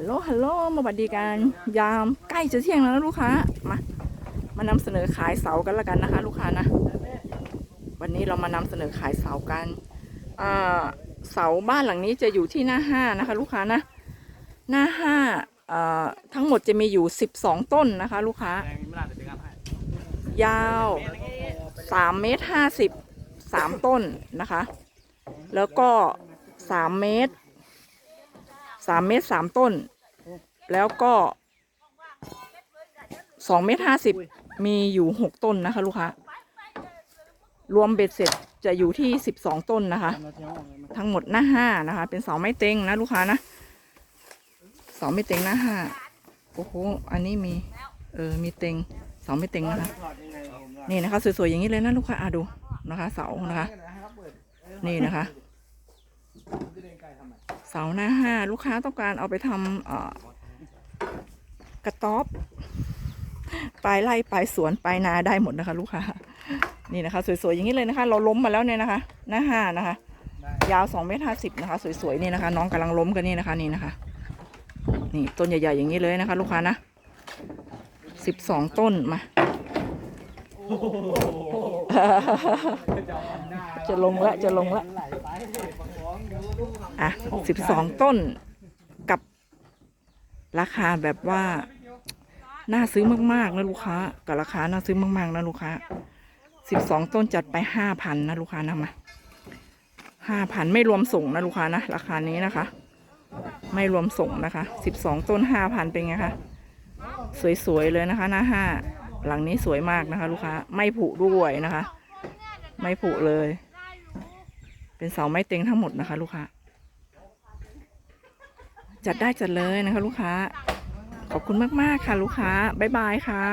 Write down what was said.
ฮัลโหลฮัลโหลมาบัดดีกันยามใกล้จะเที่ยงแล้วนะลูกค้า มา มานำเสนอขายเสากันล้วกันนะคะ ลูกค้านะ วันนี้เรามานำเสนอขายเสากันอ่าเสาบ้านหลังนี้จะอยู่ที่หน้าห้านะคะ ลูกค้านะ หน้าห้าอ่าทั้งหมดจะมีอยู่สิบสองต้นนะคะ ลูกค้า ยาวสามเมตรห้าสิบสามต้นนะคะ แล้วก็สามเมตร สามเมตรสามต้น แล้วก็สองเมตรห้าสิบมีอยู่หกต้นนะคะลูกค้ารวมเบ็ดเสร็จจะอยู่ที่สิบสองต้นนะคะ ทั้งหมดหน้าห้านะคะ เป็นเสาไม้เต็งนะลูกค้านะเสาไม้เต็งหน้าห้าโอ้โหอันนี้มีเออมีเต็งเสาไม้เต็งนะคะนี่นะคะสวยๆอย่างนี้เลยนะลูกค้าอะดูนะคะ เสานะคะ นี่นะคะ เสาหน้าห้าลูกค้าต้องการเอาไปทำเอ่อกระต๊อบปลายไร่ปลายสวนปลายนาได้หมดนะคะ ลูกค้านี่นะคะ สวยๆอย่างนี้เลยนะคะ เราล้มมาแล้วเนี่ยนะคะ หน้าห้านะคะ ยาวสองเมตรห้าสิบนะคะ สวยๆนี่นะคะ น้องกำลังล้มกันนี่นะคะนี่นะคะ นี่ต้นใหญ่ๆอย่างนี้เลยนะคะ ลูกค้านะสิบสองต้นมาจะลงละจะลงละ อะสิบสองต้นกับราคาแบบว่า น่าซื้อมาก ๆ นะ ลูกค้า กับราคา น่าซื้อมาก ๆ นะ ลูกค้าสิบสองต้นจัดไปห้าพันนะ ลูกค้านะมาห้าพันไม่รวมส่งนะลูกค้านะราคานี้นะคะ ไม่รวมส่งนะคะสิบสองต้นห้าพันเป็นไงคะสวยๆเลยนะคะหน้าห้าหลังนี้สวยมากนะคะ ลูกค้าไม่ผุด้วยนะคะ ไม่ผุเลย เป็นเสาไม้เต็งทั้งหมดนะคะ ลูกค้า จัดได้จัดเลยนะคะ ลูกค้า ขอบคุณมาก ๆ ค่ะ ลูกค้า บ๊ายบายค่ะ